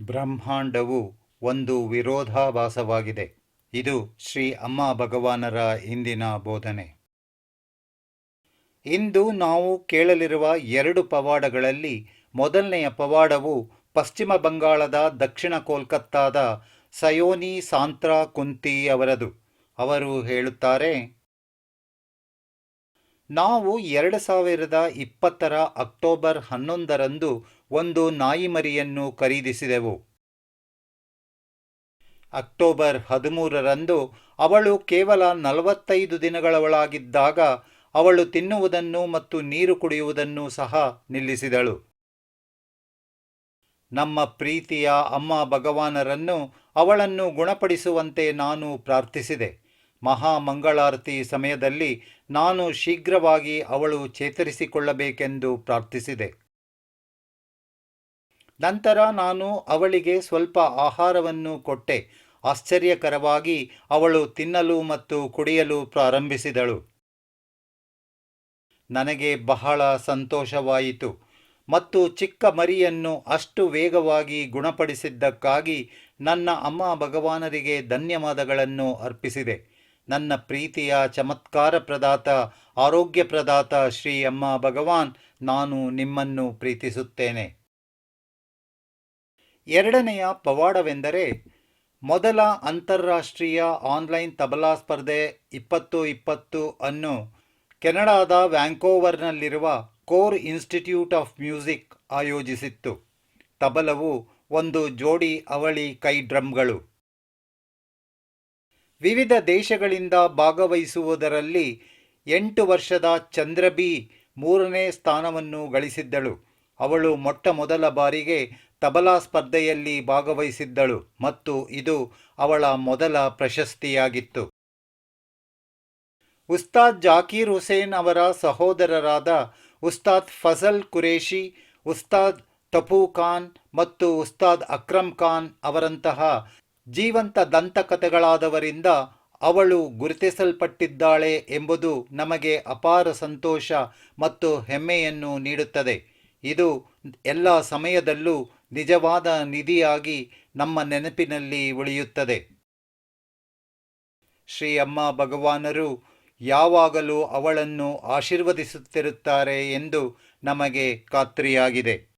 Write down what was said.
ಬ್ರಹ್ಮಾಂಡವು ಒಂದು ವಿರೋಧಾಭಾಸವಾಗಿದೆ. ಇದು ಶ್ರೀ ಅಮ್ಮ ಭಗವಾನರ ಇಂದಿನ ಬೋಧನೆ. ಇಂದು ನಾವು ಕೇಳಲಿರುವ ಎರಡು ಪವಾಡಗಳಲ್ಲಿ ಮೊದಲನೆಯ ಪವಾಡವು ಪಶ್ಚಿಮ ಬಂಗಾಳದ ದಕ್ಷಿಣ ಕೋಲ್ಕತ್ತಾದ ಸಯೋನಿ ಸಾಂತ್ರಾ ಕುಂತಿ ಅವರದು. ಅವರು ಹೇಳುತ್ತಾರೆ ನಾವು ಎರಡು ಸಾವಿರದ ಇಪ್ಪತ್ತರ ಅಕ್ಟೋಬರ್ ಹನ್ನೊಂದರಂದು ಒಂದು ನಾಯಿಮರಿಯನ್ನು ಖರೀದಿಸಿದೆವು. ಅಕ್ಟೋಬರ್ ಹದಿಮೂರರಂದು ಅವಳು ಕೇವಲ ನಲವತ್ತೈದು ದಿನಗಳವಳಾಗಿದ್ದಾಗ ಅವಳು ತಿನ್ನುವುದನ್ನು ಮತ್ತು ನೀರು ಕುಡಿಯುವುದನ್ನು ಸಹ ನಿಲ್ಲಿಸಿದಳು. ನಮ್ಮ ಪ್ರೀತಿಯ ಅಮ್ಮ ಭಗವಾನರನ್ನು ಅವಳನ್ನು ಗುಣಪಡಿಸುವಂತೆ ನಾನು ಪ್ರಾರ್ಥಿಸಿದೆ. ಮಹಾಮಂಗಳಾರತಿ ಸಮಯದಲ್ಲಿ ನಾನು ಶೀಘ್ರವಾಗಿ ಅವಳು ಚೇತರಿಸಿಕೊಳ್ಳಬೇಕೆಂದು ಪ್ರಾರ್ಥಿಸಿದೆ. ನಂತರ ನಾನು ಅವಳಿಗೆ ಸ್ವಲ್ಪ ಆಹಾರವನ್ನು ಕೊಟ್ಟೆ. ಆಶ್ಚರ್ಯಕರವಾಗಿ ಅವಳು ತಿನ್ನಲು ಮತ್ತು ಕುಡಿಯಲು ಪ್ರಾರಂಭಿಸಿದಳು. ನನಗೆ ಬಹಳ ಸಂತೋಷವಾಯಿತು ಮತ್ತು ಚಿಕ್ಕ ಮರಿಯನ್ನು ಅಷ್ಟು ವೇಗವಾಗಿ ಗುಣಪಡಿಸಿದ್ದಕ್ಕಾಗಿ ನನ್ನ ಅಮ್ಮ ಭಗವಾನರಿಗೆ ಧನ್ಯವಾದಗಳನ್ನು ಅರ್ಪಿಸಿದೆ. ನನ್ನ ಪ್ರೀತಿಯ ಚಮತ್ಕಾರ ಪ್ರದಾತ, ಆರೋಗ್ಯ ಪ್ರದಾತ ಶ್ರೀ ಅಮ್ಮ ಭಗವಾನ್, ನಾನು ನಿಮ್ಮನ್ನು ಪ್ರೀತಿಸುತ್ತೇನೆ. ಎರಡನೆಯ ಪವಾಡವೆಂದರೆ, ಮೊದಲ ಅಂತಾರಾಷ್ಟ್ರೀಯ ಆನ್ಲೈನ್ ತಬಲಾ ಸ್ಪರ್ಧೆ ಇಪ್ಪತ್ತು ಇಪ್ಪತ್ತು ಅನ್ನು ಕೆನಡಾದ ವ್ಯಾಂಕೋವರ್ನಲ್ಲಿರುವ ಕೋರ್ ಇನ್ಸ್ಟಿಟ್ಯೂಟ್ ಆಫ್ ಮ್ಯೂಸಿಕ್ ಆಯೋಜಿಸಿತ್ತು. ತಬಲವು ಒಂದು ಜೋಡಿ ಅವಳಿ ಕೈ ಡ್ರಮ್ಗಳು. ವಿವಿಧ ದೇಶಗಳಿಂದ ಭಾಗವಹಿಸುವುದರಲ್ಲಿ ಎಂಟು ವರ್ಷದ ಚಂದ್ರಬಿ ಮೂರನೇ ಸ್ಥಾನವನ್ನು ಗಳಿಸಿದ್ದಳು. ಅವಳು ಮೊಟ್ಟ ಮೊದಲ ಬಾರಿಗೆ ತಬಲಾ ಸ್ಪರ್ಧೆಯಲ್ಲಿ ಭಾಗವಹಿಸಿದ್ದಳು ಮತ್ತು ಇದು ಅವಳ ಮೊದಲ ಪ್ರಶಸ್ತಿಯಾಗಿತ್ತು. ಉಸ್ತಾದ್ ಜಾಕೀರ್ ಹುಸೇನ್ ಅವರ ಸಹೋದರರಾದ ಉಸ್ತಾದ್ ಫಜಲ್ ಕುರೇಶಿ ಉಸ್ತಾದ್ ತಪೂ ಖಾನ್ ಮತ್ತು ಉಸ್ತಾದ್ ಅಕ್ರಮ್ ಖಾನ್ ಅವರಂತಹ ಜೀವಂತ ದಂತಕಥೆಗಳಾದವರಿಂದ ಅವಳು ಗುರುತಿಸಲ್ಪಟ್ಟಿದ್ದಾಳೆ ಎಂಬುದು ನಮಗೆ ಅಪಾರ ಸಂತೋಷ ಮತ್ತು ಹೆಮ್ಮೆಯನ್ನು ನೀಡುತ್ತದೆ. ಇದು ಎಲ್ಲ ಸಮಯದಲ್ಲೂ ನಿಜವಾದ ನಿಧಿಯಾಗಿ ನಮ್ಮ ನೆನಪಿನಲ್ಲಿ ಉಳಿಯುತ್ತದೆ. ಶ್ರೀ ಅಮ್ಮ ಭಗವಾನರು ಯಾವಾಗಲೂ ಅವಳನ್ನು ಆಶೀರ್ವದಿಸುತ್ತಿರುತ್ತಾರೆ ಎಂದು ನಮಗೆ ಖಾತ್ರಿಯಾಗಿದೆ.